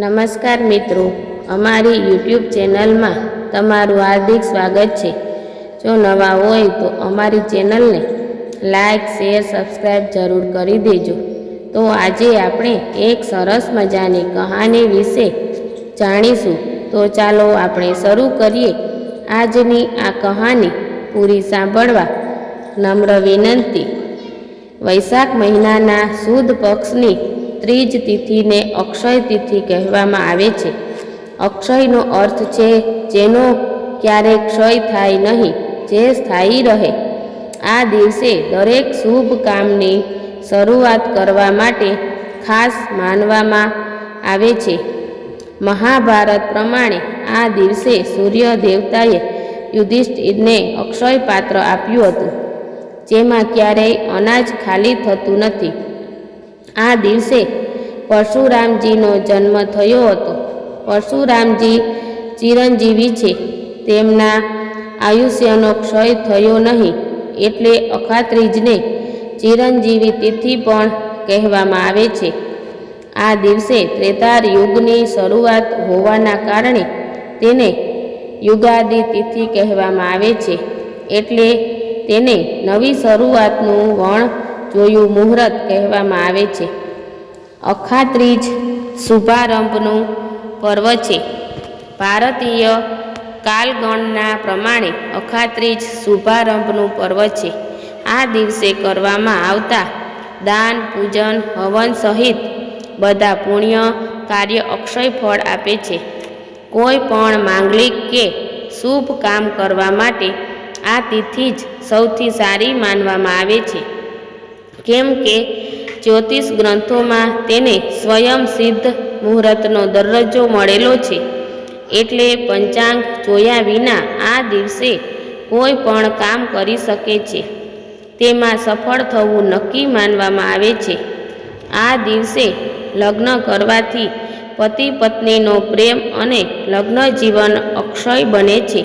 નમસ્કાર મિત્રો, અમારી યુટ્યુબ ચેનલમાં તમારું હાર્દિક સ્વાગત છે. જો નવા હોય તો અમારી ચેનલને લાઈક, શેર સબસ્ક્રાઈબ જરૂર કરી દેજો. તો આજે આપણે એક સરસ મજાની કહાની વિશે જાણીશું. તો ચાલો આપણે શરૂ કરીએ. આજની આ કહાની પૂરી સાંભળવા નમ્ર વિનંતી. વૈશાખ મહિનાના સુદ પક્ષની ત્રીજ તિથિને અક્ષય તિથિ કહેવામાં આવે છે. અક્ષયનો અર્થ છે જેનો ક્યારેય ક્ષય થાય નહીં, જે સ્થાયી રહે. આ દિવસે દરેક શુભ કામની શરૂઆત કરવા માટે ખાસ માનવામાં આવે છે. મહાભારત પ્રમાણે આ દિવસે સૂર્ય દેવતાએ યુધિષ્ઠિરને અક્ષય પાત્ર આપ્યું હતું, જેમાં ક્યારેય અનાજ ખાલી થતું નથી. આ દિવસે પરશુરામજીનો જન્મ થયો હતો. પરશુરામજી ચિરંજીવી છે. તેમના આયુષ્યનો ક્ષય થયો નહીં એટલે અખાત્રીજને ચિરંજીવી તિથિ પણ કહેવામાં આવે છે. આ દિવસે ત્રેતાર યુગની શરૂઆત હોવાના કારણે તેને યુગાદિ તિથિ કહેવામાં આવે છે. એટલે તેને નવી શરૂઆતનું વણ જોયું મુહૂર્ત કહેવામાં આવે છે. અખાત્રીજ શુભારંભનું પર્વ છે. ભારતીય કાલગણના પ્રમાણે અખાત્રીજ શુભારંભનું પર્વ છે. આ દિવસે કરવામાં આવતા દાન, પૂજન, હવન સહિત બધા પુણ્ય કાર્ય અક્ષય ફળ આપે છે. કોઈ પણ માંગલિક કે શુભ કામ કરવા માટે આ તિથિ જ સૌથી સારી માનવામાં આવે છે. કેમ કે જ્યોતિષ ગ્રંથોમાં તેને સ્વયં સિદ્ધ મુહૂર્તનો દરજ્જો મળેલો છે. એટલે પંચાંગ જોયા વિના આ દિવસે કોઈ પણ કામ કરી શકે છે. તેમાં સફળ થવું નક્કી માનવામાં આવે છે. આ દિવસે લગ્ન કરવાથી પતિ પત્નીનો પ્રેમ અને લગ્ન જીવન અક્ષય બને છે.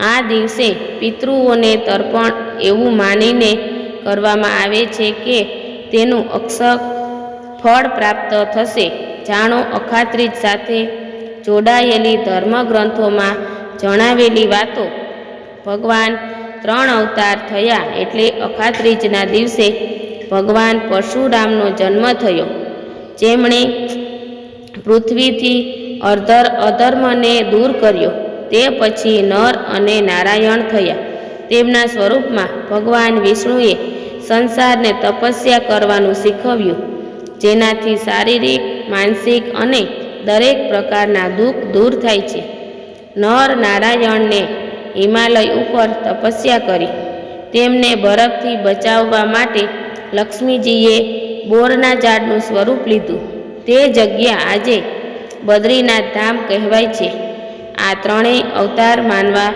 આ દિવસે પિતૃઓને તર્પણ એવું માનીને કરવામાં આવે છે કે તેનું અક્ષક ફળ પ્રાપ્ત થશે. જાણો, અખાત્રીજ સાથે જોડાયેલી ધર્મગ્રંથોમાં જણાવેલી વાતો. ભગવાન ત્રણ અવતાર થયા એટલે અખાત્રીજના દિવસે ભગવાન પરશુરામનો જન્મ થયો. જેમણે પૃથ્વીથી અર્ધર અધર્મને દૂર કર્યો. તે પછી નર અને નારાયણ થયા. તેમના સ્વરૂપમાં ભગવાન વિષ્ણુએ સંસારને તપસ્યા કરવાનું શીખવ્યું, જેનાથી શારીરિક, માનસિક અને દરેક પ્રકારના દુઃખ દૂર થાય છે. નર નારાયણને હિમાલય ઉપર તપસ્યા કરી, તેમને બરફથી બચાવવા માટે લક્ષ્મીજીએ બોરના ઝાડનું સ્વરૂપ લીધું. તે જગ્યા આજે બદ્રીનાથ ધામ કહેવાય છે. આ ત્રણેય અવતાર માનવા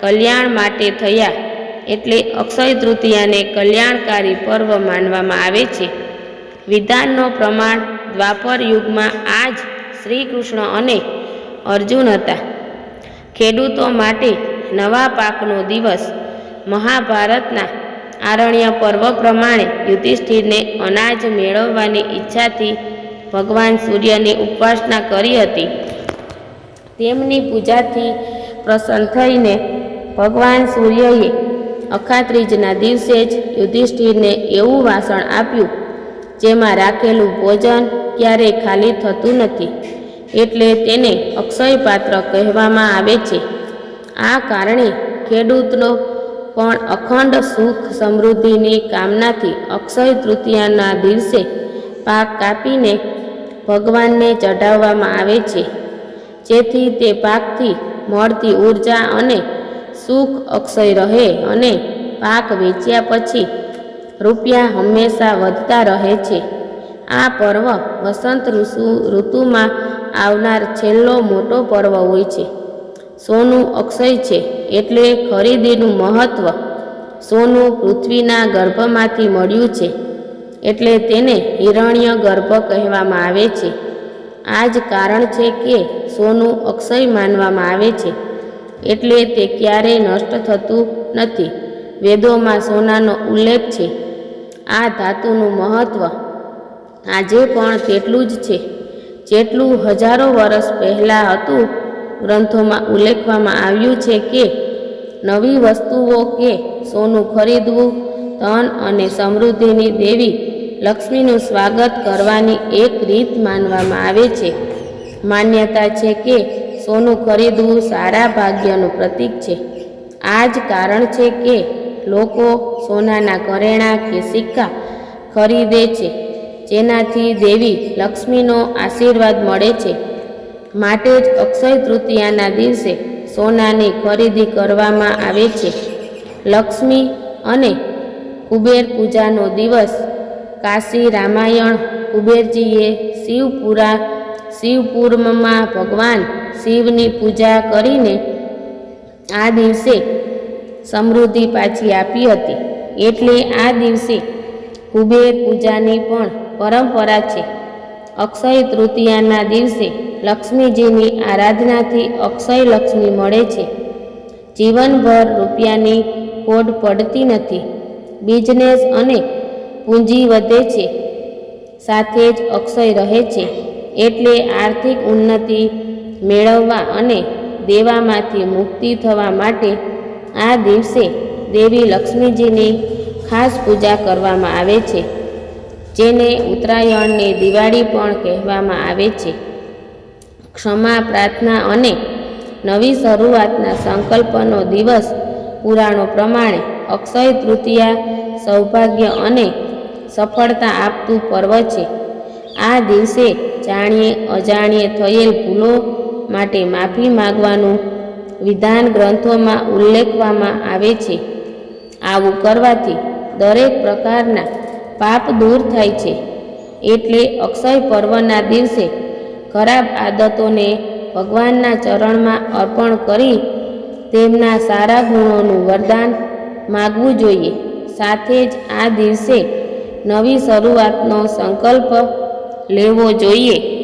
કલ્યાણ માટે થયા એટલે અક્ષય તૃતીયાને કલ્યાણકારી પર્વ માનવામાં આવે છે. વિધાનનો પ્રમાણ દ્વાપર યુગમાં આ જ શ્રી કૃષ્ણ અને અર્જુન હતા. ખેડૂતો માટે નવા પાકનો દિવસ મહાભારતના આરણ્ય પર્વ પ્રમાણે યુધિષ્ઠિરને અનાજ મેળવવાની ઈચ્છાથી ભગવાન સૂર્યની ઉપાસના કરી હતી. તેમની પૂજાથી પ્રસન્ન થઈને ભગવાન સૂર્યએ અખાત્રીજના દિવસે જ યુધિષ્ઠિરને એવું વાસણ આપ્યું, જેમાં રાખેલું ભોજન ક્યારેય ખાલી થતું નથી, એટલે તેને અક્ષયપાત્ર કહેવામાં આવે છે. આ કારણે ખેડૂતનો પણ અખંડ સુખ સમૃદ્ધિની કામનાથી અક્ષય તૃતીયાના દિવસે પાક કાપીને ભગવાનને ચઢાવવામાં આવે છે. જેથી તે પાકથી મળતી ઊર્જા અને સુખ અક્ષય રહે અને પાક વેચ્યા પછી રૂપિયા હંમેશા વધતા રહે છે. આ પર્વ વસંત ઋતુ, ઋતુમાં આવનાર છેલ્લો મોટો પર્વ હોય છે. સોનું અક્ષય છે એટલે ખરીદીનું મહત્ત્વ સોનું પૃથ્વીના ગર્ભમાંથી મળ્યું છે એટલે તેને હિરણ્ય ગર્ભ કહેવામાં આવે છે. આ જ કારણ છે કે સોનું અક્ષય માનવામાં આવે છે. એટલે તે ક્યારેય નષ્ટ થતું નથી. વેદોમાં સોનાનો ઉલ્લેખ છે. આ ધાતુનું મહત્વ આજે પણ તેટલું જ છે. જેટલું હજારો વર્ષ પહેલાં હતું, ગ્રંથોમાં ઉલ્લેખવામાં આવ્યું છે કે, નવી વસ્તુઓ કે સોનું ખરીદવું, ધન અને સમૃદ્ધિની દેવી લક્ષ્મીનું સ્વાગત કરવાની એક રીત માનવામાં આવે છે. માન્યતા છે કે સોનું ખરીદવું સારા ભાગ્યનું પ્રતીક છે. આ જ કારણ છે કે લોકો સોનાના ઘરેણાં કે સિક્કા ખરીદે છે, જેનાથી દેવી લક્ષ્મીનો આશીર્વાદ મળે છે. માટે જ અક્ષય તૃતીયાના દિવસે સોનાની ખરીદી કરવામાં આવે છે. લક્ષ્મી અને કુબેર પૂજાનો દિવસ કાશી રામાયણ કુબેરજીએ શિવપુરા શિવપુરમાં ભગવાન શિવની પૂજા કરીને આ દિવસે સમૃદ્ધિ પાછી આપી હતી. એટલે આ દિવસે કુબેર પૂજાની પણ પરંપરા છે. અક્ષય તૃતીયાના દિવસે લક્ષ્મીજીની આરાધનાથી અક્ષય લક્ષ્મી મળે છે. જીવનભર રૂપિયાની ખોટ પડતી નથી. બિઝનેસ અને પૂંજી વધે છે. સાથે જ અક્ષય રહે છે. એટલે આર્થિક ઉન્નતિ મેળવવા અને દેવામાંથી મુક્તિ થવા માટે આ દિવસે દેવી લક્ષ્મીજીની ખાસ પૂજા કરવામાં આવે છે, જેને ઉત્તરાયણની દિવાળી પણ કહેવામાં આવે છે. ક્ષમા, પ્રાર્થના અને નવી શરૂઆતના સંકલ્પનો દિવસ પુરાણો પ્રમાણે અક્ષય તૃતીયા, સૌભાગ્ય અને સફળતા આપતું પર્વ છે. આ દિવસે જાણીએ અજાણીએ થયેલ ભૂલો માટે માફી માગવાનું વિધાન ગ્રંથોમાં ઉલ્લેખવામાં આવે છે. આવું કરવાથી દરેક પ્રકારના પાપ દૂર થાય છે. એટલે અક્ષય પર્વના દિવસે ખરાબ આદતોને ભગવાનના ચરણમાં અર્પણ કરી તેમના સારા ગુણોનું વરદાન માગવું જોઈએ. સાથે જ આ દિવસે નવી શરૂઆતનો સંકલ્પ લેવો જોઈએ.